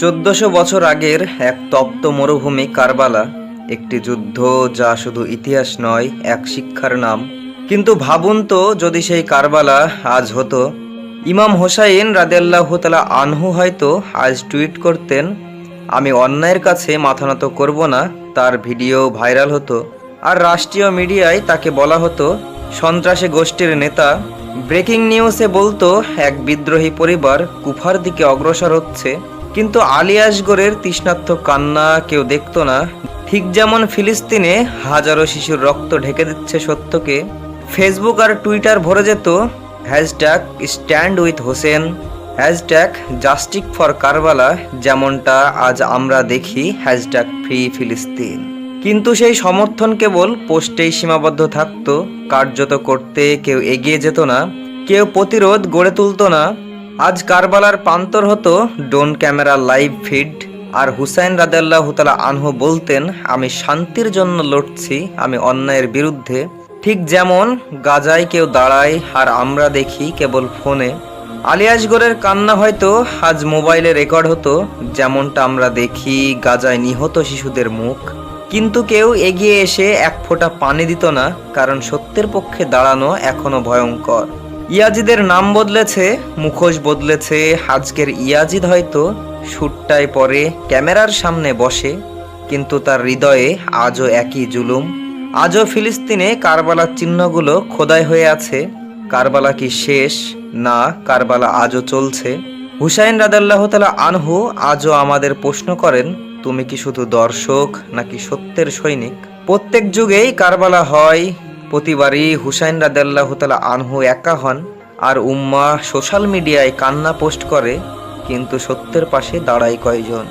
চোদ্দশো বছর আগের এক তপ্ত মরুভূমি কারবালা, একটি যুদ্ধ যা শুধু ইতিহাস নয়, এক শিক্ষার নাম। কিন্তু ভাবুন তো, যদি সেই কারবালা আজ হতো, ইমাম হোসাইন রাদেল্লাহ তালা আনহু হয়তো আজ টুইট করতেন, আমি অন্যায়ের কাছে মাথা নত করব না, তার ভিডিও ভাইরাল হতো। আর রাষ্ট্রীয় মিডিয়ায় তাকে বলা হতো, সন্ত্রাসী গোষ্ঠীর নেতা, ব্রেকিং নিউজে বলতো, এক বিদ্রোহী পরিবার কুফার দিকে অগ্রসর হচ্ছে। কিন্তু আলী আসগরের তৃষ্ণার্থ কান্না কেউ দেখতো না। ঠিক যেমন ফিলিস্তিনে হাজারো শিশুর রক্ত ঢেকে দিচ্ছে সত্যকে। ফেসবুক আর টুইটার ভরে যেত, hashtag stand with Hussain, hashtag justice for Karbala যেমনটা আজ আমরা দেখি, হ্যাশট্যাগ ফ্রি ফিলিস্তিন কিন্তু সেই সমর্থন কেবল পোস্টেই সীমাবদ্ধ থাকত। কার্যত করতে কেউ এগিয়ে যেত না, কেউ প্রতিরোধ গড়ে তুলতো না। আজ কারবালার প্রান্তর হতো ডোন ক্যামেরা লাইভ ফিড, আর হুসাইন রাদাল্লাহ তালা আনহু বলতেন, আমি শান্তির জন্য লড়ছি, আমি অন্যায়ের বিরুদ্ধে। ঠিক যেমন গাজায় কেউ দাঁড়ায়, আর আমরা দেখি কেবল ফোনে। আলিয়াসগড়ের কান্না হয়তো আজ মোবাইলে রেকর্ড হতো, যেমনটা আমরা দেখি গাজায় নিহত শিশুদের মুখ। কিন্তু কেউ এগিয়ে এসে এক ফোঁটা পানি দিত না, কারণ সত্যের পক্ষে দাঁড়ানো এখনও ভয়ঙ্কর। ইয়াজিদের নাম বদলেছে, মুখোশ বদলেছে, আজকের ইয়াজিদ হয়তো সুটটায় পরে ক্যামেরার সামনে বসে, কিন্তু তার হৃদয়ে আজও একই জুলুম। আজও ফিলিস্তিনে কারবালার চিহ্নগুলো খোদাই হয়ে আছে, কারবালা কি শেষ? না, কারবালা আজও চলছে। হুসাইন রাদাল্লাহ তালা আনহু আজও আমাদের প্রশ্ন করেন, তুমি কি শুধু দর্শক নাকি সত্যের সৈনিক? প্রত্যেক যুগেই কারবালা হয় প্রতিবারই হুসাইন রাদাল্লাহ তালা আনহু একা হন আর উম্মা সোশ্যাল মিডিয়ায় কান্না পোস্ট করে, কিন্তু সত্যের পাশে দাঁড়ায় কয়জন?